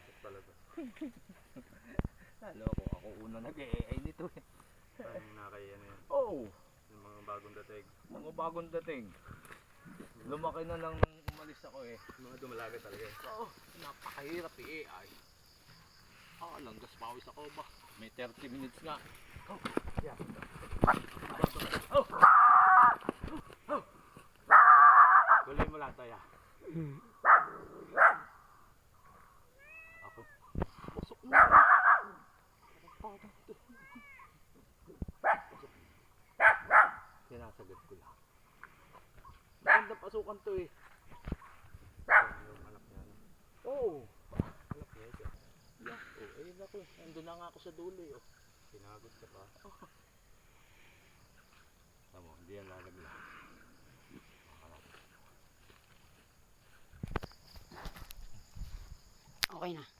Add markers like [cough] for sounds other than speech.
[laughs] Lalo ko, ako una nag-AI nito eh. Ang nakay ano yan, Oh, yung mga bagong dating. mga bagong dating. Lumaki na lang nung umalis ako eh. Mga dumalaga talaga eh. Oo, napakahirap i-AI. Ah, langgas pawis ako ba? May 30 minutes nga. Oh, yeah. Oh! Oh! Tuloy mo lang tayo. Ako. Pusok mo. Parang to. Pusok. Sinasagot ko lang. Maganda pasukan to eh. Yung anak niya. Oo. Anak niya ito. Yeah. Oh, ayun ako. Nandun na nga ako sa dulo eh. Oh. Pinagot ka pa. Tamo, hindi yan lalagla. Okay na.